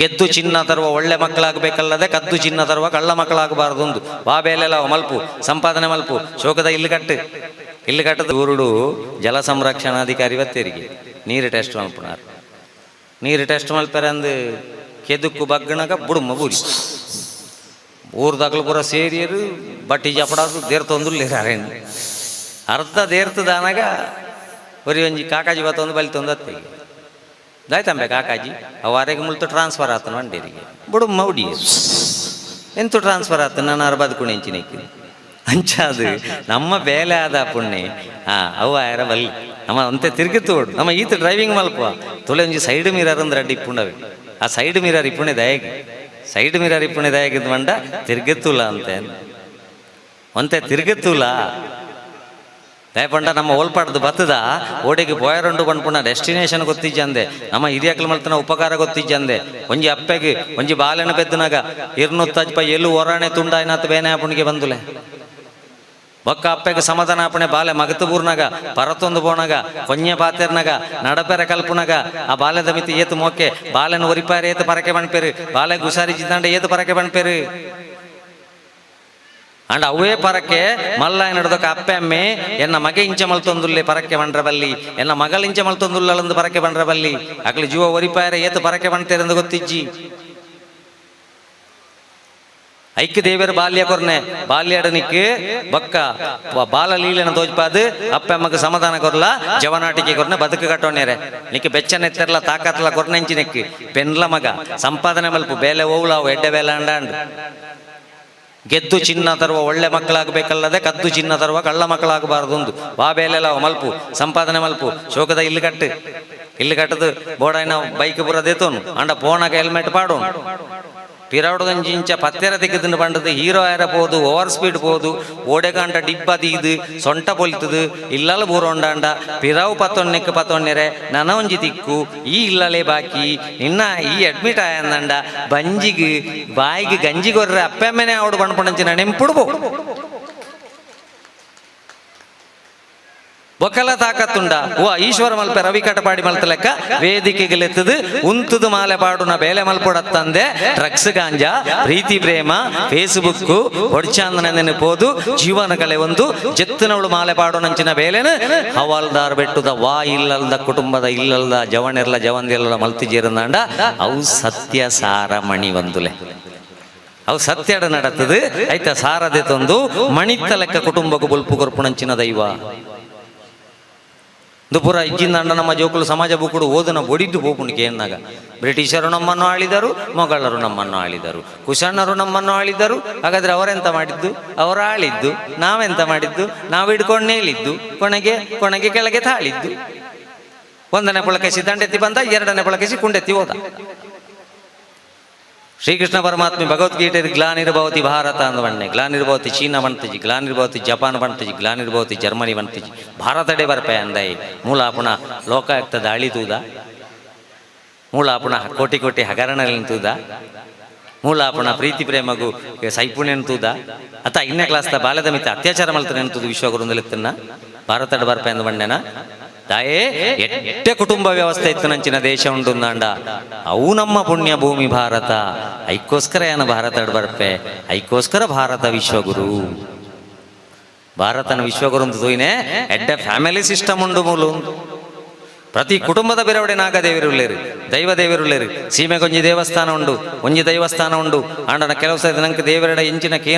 ಗೆದ್ದು ಚಿನ್ನ ತರುವ ಒಳ್ಳೆ ಮಕ್ಕಳಾಗಬೇಕಲ್ಲದೆ ಕದ್ದು ಚಿನ್ನ ತರುವ ಕಳ್ಳ ಮಕ್ಕಳಾಗಬಾರದು ಒಂದು ಬಾಬೇಲೆಲ್ಲ ಮಲ್ಪು, ಸಂಪಾದನೆ ಮಲ್ಪು. ಶೋಕದ ಇಲ್ಲಿ ಕಟ್ಟು. ಇಲ್ಲಿ ಕಟ್ಟದ ಊರುಡು ಜಲ ಸಂರಕ್ಷಣಾಧಿಕಾರಿ ಬತ್ತೇರಿಗೆ ನೀರು ಟೆಸ್ಟ್ ಮಲ್ಪುನಾರ್. ನೀರು ಟೆಸ್ಟ್ ಮಲ್ಪರೆ ಅಂದು ಕೆದುಕ್ಕು ಬಗ್ಗಣಗ ಬುಡುಮ ಬೂರಿ ಊರ್ದಾಗಲು ಪೂರ ಸೇರಿಯರು ಬಟ್ಟಿ ಜಪಡಾದು ದೇರ್ತೊಂದುಲ್ಲೇರಾರೆ ಅರ್ಧ ದೇರ್ತದಾನಾಗ ಬರೀ ಒಂಜಿ ಕಾಕಾಜಿ ಬತ್ತೊಂದು ಬಲಿ ತೊಂದತ್ತಿಗೆ. ದಾಯ್ತಂಬೆ ಕಾಕಾಜಿ, ಅವಾರೆಗೆ ಮುಳ್ತು ಟ್ರಾನ್ಸ್ಫರ್ ಆತನ ಅಂಡೇರಿಗೆ. ಬುಡು ಮೌಡಿ ಎಂತು ಟ್ರಾನ್ಸ್ಫರ್ ಆತ ನಾನು ಕುಣಿ ಹಂಚಿನ ಎಂಚಿನಕ್ಕೆ ಅಂಚಾದು, ನಮ್ಮ ಬೇಲೆ ಆದ ಪುಣ್ಯ. ಹಾ ಅವ ಯಾರ ಬಲ್ಲಿ? ನಮ್ಮ ಅಂತೆ ತಿರುಗಿತು ನಮ್ಮ ಈತ ಡ್ರೈವಿಂಗ್ ಮಲ್ಪ ತುಳೆ ಒಂಜಿ ಸೈಡ್ ಮಿರರ್ ಅಂದ್ರೆ ಅಡ್ಡಿ ಆ ಸೈಡ್ ಮಿರರ್ ಇಪ್ಪುಣೆ ದಯಗೆ. ಸೈಡ್ ಮಿರರ್ ಇಪ್ಪುಣೆ ದಯಗಿದ್ ಮಂಡ ತಿರ್ಗಿತ್ತುಲ ಅಂತೆ. ಒಂತೆ ತಿರ್ಗಿತ್ತುಲ ದಯಪಂಡ ನಮ್ಮ ಓಲ್ಪಾಡ್ದು ಬತ್ತದ? ಓಡಿಗೆ ಪೋಯರಂಡು ಬಂಡ್ಪುಣ ಡೆಸ್ಟಿನೇಷನ್ ಗೊತ್ತಿಜ್ಜಂದೆ ನಮ್ಮ ಹಿರಿಯಕ್ಲ ಮಲ್ತನ ಉಪಕಾರ ಗೊತ್ತಿಜ್ಜಂದೆ ಒಂಜಿ ಅಪ್ಪೆಗೆ, ಒಂಜಿ ಬಾಲೆನ ಬೆದ್ದನಾಗ ಇರ್ನುತ್ತಜ್ಪ ಎಲ್ಲು ಓರಾಣೆ ತುಂಡಾಯ್ನಾತ್ ಬೇನೆ ಅಪ್ಪಣಿಗೆ ಬಂದುಲೆ. ಬೊಕ್ಕ ಅಪ್ಪೆಗೆ ಸಮಾಧಾನ ಆಪಣೆ ಬಾಲೆ ಮಗತು ಬೂರ್ನಾಗ ಪರತೊಂದು ಬೋಣಾಗ, ಕೊನ್ಯ ಪಾತೆರ್ನಾಗ ನಡಪೆರ ಕಲ್ಪನಾಗ ಆ ಬಾಲ್ಯದ ಮಿತಿ ಏತು ಮೋಕೆ, ಬಾಲೆನ ಒರಿಪಾರೆ ಏತು ಪರಕೆ ಬಣ್ಪೇರು, ಬಾಲೆ ಗುಸಾರಿ ಜಿದ್ದಾಂಡ ಏತು ಪರಕೆ ಬಣ್ಪೇರು. ಅಂಡ್ ಅವೇ ಪರಕ್ಕೆ ಮಲ್ಲ ನಡೆದೊಕ ಅಪ್ಪೆ ಅಮ್ಮೆ, ಎನ್ನ ಮಗ ಇಂಚ ಮಲ್ತೊಂದುಲ್ಲೆ ಪರಕ್ಕೆ ಬಂಡ್ರ ಬಲ್ಲಿ, ಎನ್ನ ಮಗಳ ಇಂಚ ಮಲ್ತೊಂದುಲ್ಲಂದು ಪರಕ್ಕೆ ಬಂಡ್ರ ಬಲ್ಲಿ ಅಕ್ಲಿ ಜೀವ ಒರಿಪಾಯರ ಏತು ಪರಕ್ಕೆ ಬಂಡ್ತೇರೆಂದು ಗೊತ್ತಿಜ್ಜಿ. ಐಕ್ಯ ದೇವರ ಬಾಲ್ಯ ಕೊರ್ನೆ ಬಾಲ್ಯಡ ನಿಕ್ ಬಕ್ಕ ಬಾಲ ಲೀಲೆನ ತೋಜ್ಪಾದು, ಅಪ್ಪ ಅಮ್ಮಗ ಸಮಾಧಾನ ಕೊರ್ಲ, ಜವನಾಟಿಕೆ ಕೊರ್ನೆ ಬದುಕು ಕಟ್ಟೋನೇರೆ ನಿಕ್ ಬೆಚ್ಚನೆ ಎತ್ತರ್ಲ ತಾಕತ್ಲ ಕೊರ್ನೆಂಚಿ ನಿಕ್ ಪೆನ್ಲ ಮಗ, ಸಂಪಾದನೆ ಮಲ್ಪು, ಬೇಲೆ ಓವುಲಾವು, ಎಡ್ಡೆ ಬೇಲೆ ಅಂಡಾಂಡ್. ಗೆದ್ದು ಚಿನ್ನ ತರುವ ಒಳ್ಳೆ ಮಕ್ಕಳಾಗಬೇಕಲ್ಲದೆ ಕದ್ದು ಚಿನ್ನ ತರುವ ಕಳ್ಳ ಮಕ್ಕಳಾಗಬಾರದು ಒಂದು ಬಾಬೇಲೆಲ್ಲ ಮಲ್ಪು, ಸಂಪಾದನೆ ಮಲ್ಪು. ಶೋಕದ ಇಲ್ಲಿ ಕಟ್ಟು. ಇಲ್ಲಿ ಕಟ್ಟದು ಬೋಡಾಯ್ನ ಬೈಕ್ ಪುರ ದೇತೋನು. ಅಂಡ ಪೋಣಾಗ ಹೆಲ್ಮೆಟ್ ಪಾಡೋನು. ಪಿರಾಡು ಪತ್ತೆರ ತೆಗೆದ ಬಂಡದ ಹೀರೋ ಆಯ್ರ ಓವರ್ ಸ್ಪೀಡ್ ಬೋದು ಓಡೆ ಕಾಂಡ ಡಿಬ್ಬ ಸೊಂಟ ಪೊಲ್ತದ ಇಲ್ಲಲ್ಲ ಬೂರ ಹೊಂಡಾಂಡ, ಪಿರಾವು ಪತ್ತೊಂದಕ್ಕೆ ಪತ್ತೊನ್ನೆರೆ ನನ ಒಂಜಿ ತಿಕ್ಕು ಈ ಇಲ್ಲಲೆ ಬಾಕಿ ನಿನ್ನ ಈ ಅಡ್ಮಿಟ್ ಆಯಂದಾಂಡ, ಬಂಜಿಗೆ, ಬಾಯಿಗೆ ಗಂಜಿ ಹೊರ ಅಪ್ಪೆಮ್ಮೆನೆ ಅವಡು ಬಣ್ಣ ಪಣಿ ನಾನು ಎಂಪಿಡ್ಬೋ ಬೊಕ್ಕಲ ತಾಕತ್ತುಂಡ. ಓ, ಈಶ್ವರ ಮಲ್ಪ ರವಿ ಕಟಪಾಡಿ ಮಲ್ತ ಲೆಕ್ಕ. ವೇದಿಕೆಗೆ ಲೆತ್ತದು ಉಂತುದು ಮಾಲೆ ಪಾಡುನ ಬೇಲೆ ಮಲ್ಪೊಡತ್ತಂದೆ ಡ್ರಗ್ಸ್ ಗಾಂಜಾ, ಪ್ರೀತಿ ಪ್ರೇಮ ಫೇಸ್ಬುಕ್ ಹೊಡ್ಚಾಂದನ ನೆನಪೋದು, ಜೀವನ ಕಲೆ ಒಂದು. ಜೆತ್ತಿನವಳು ಮಾಲೆ ಪಾಡುನಂಚಿನ ಬೇಲೆನ ಹವಾಲ್ದಾರ್ ಬೆಟ್ಟುದ ವಾ ಇಲ್ಲಲ್ದ ಕುಟುಂಬದ ಇಲ್ಲಲ್ದ ಜವನೆರ್ಲ ಜವಂದಿಲ್ಲ ಮಲ್ತಿ ಜೀರಂದಾಂಡ. ಅವು ಸತ್ಯ ಸಾರ ಮಣಿ ಒಂದುಲೆ. ಅವು ಸತ್ಯಡ ನಡತದು ಆಯ್ತಾ, ಸಾರದೆ ತಂದು ಮಣಿತ್ತ ಲೆಕ್ಕ ಕುಟುಂಬಕ್ಕೂ ಬುಲ್ಪು ಕೊರ್ಪುಣಂಚಿನ ದೈವ. ದುಪುರ ಇಜ್ಜಿಂದ ಅಂಡ ನಮ್ಮ ಜೋಕುಲು ಸಮಾಜ ಬುಕ್ಕುಡು ಓದನ ಬೊಡಿದ್ದು ಬೋಪುಣಿಕೆ ಎನ್ನಾಗ ಬ್ರಿಟಿಷರು ನಮ್ಮನ್ನು ಆಳಿದರು, ಮೊಘಲರು ನಮ್ಮನ್ನು ಆಳಿದರು, ಕುಶಣ್ಣರು ನಮ್ಮನ್ನು ಆಳಿದರು. ಹಾಗಾದ್ರೆ ಅವರೆಂತ ಮಾಡಿದ್ದು? ಅವರು ಆಳಿದ್ದು, ನಾವೆಂತ ಮಾಡಿದ್ದು? ನಾವು ಹಿಡ್ಕೊಂಡು ನೇಲಿದ್ದು, ಕೊನೆಗೆ ಕೊನೆಗೆ ಕೆಳಗೆ ತಾಳಿದ್ದು. ಒಂದನೇ ಪುಳಕಸಿ ದಂಡೆತ್ತಿ ಬಂದ, ಎರಡನೇ ಪುಳಕಸಿ ಕುಂಡೆತ್ತಿ ಹೋದ. ಶ್ರೀಕೃಷ್ಣ ಪರಮಾತ್ಮೆ ಭಗವದ್ಗೀತೆ ಗ್ಲಾನಿರ್ಭವತಿ ಭಾರತ ಅಂದ ಬಣ್ಣೆ. ಗ್ಲಾನಿರ್ಭವತಿ ಚೀನಾ ಬಣ್ತಜಿ ಗ್ಲಾನಿರ್ಭವತಿ ಜಪಾನ್ ಬಣ್ತಜಿ ಗ್ಲಾನಿರ್ಭವತಿ ಜರ್ಮನಿ ಬಣ್ತಜಿ ಭಾರತಡೆ ಬರ್ಪೆ ಅಂದೈ ಮೂಲ ಪುಣ ಲೋಕಾಯುಕ್ತದ ಅಳಿತೂದ ಮೂಲ ಪುಣ ಕೋಟಿ ಕೋಟಿ ಹಗರಣ ನಿಂತೂದ ಮೂಲ ಪುಣ ಪ್ರೀತಿ ಪ್ರೇಮಗು ಸೈಪುಣ್ಯ ನಿಂತೂದ ಅತ ಇನ್ನೇ ಕ್ಲಾಸ್ದ ಬಾಲ್ಯದ ಮಿತ ಅತ್ಯಾಚಾರ ಮಲ್ತ ನಿಂತುದು ವಿಶ್ವಗುರುಂದಲಿತ್ತನ್ನ ಭಾರತಡ ಬರ್ಪೆ ಅಂದ ಬಣ್ಣೆನ. ತಾಯೇ, ಎಟ್ಟೆ ಕುಟುಂಬ ವ್ಯವಸ್ಥೆ ಇತ್ತು ನಂಚಿನ ದೇಶ ಉಂಟುಂದಾಂಡ ಅವು ನಮ್ಮ ಪುಣ್ಯ ಭೂಮಿ ಭಾರತ. ಐಕೋಸ್ಕರ ಏನ ಭಾರತ ಬರ್ಪೆ? ಐಕೋಸ್ಕರ ಭಾರತ ವಿಶ್ವಗುರು. ಭಾರತನ ವಿಶ್ವಗುರು ತೂಯಿನೆ, ಎಡ್ಡೆ ಫ್ಯಾಮಿಲಿ ಸಿಸ್ಟಮ್ ಉಂಡು ಮೂಲು. ಪ್ರತಿ ಕುಟುಂಬದ ಬೆರವಡೆ ನಾಗದೇವರುಳ್ಳೇರು ದೈವ ದೇವರುಳ್ಳೇರು ಸೀಮೆಗೊಂಜಿ ದೇವಸ್ಥಾನ ಉಂಡು, ಒಂಜಿ ದೈವಸ್ಥಾನ ಉಂಡು. ಆಂಡನ ಕೆಲವು ಸಲ ನಂಗೆ ದೇವರಡ ಇಂಚಿನ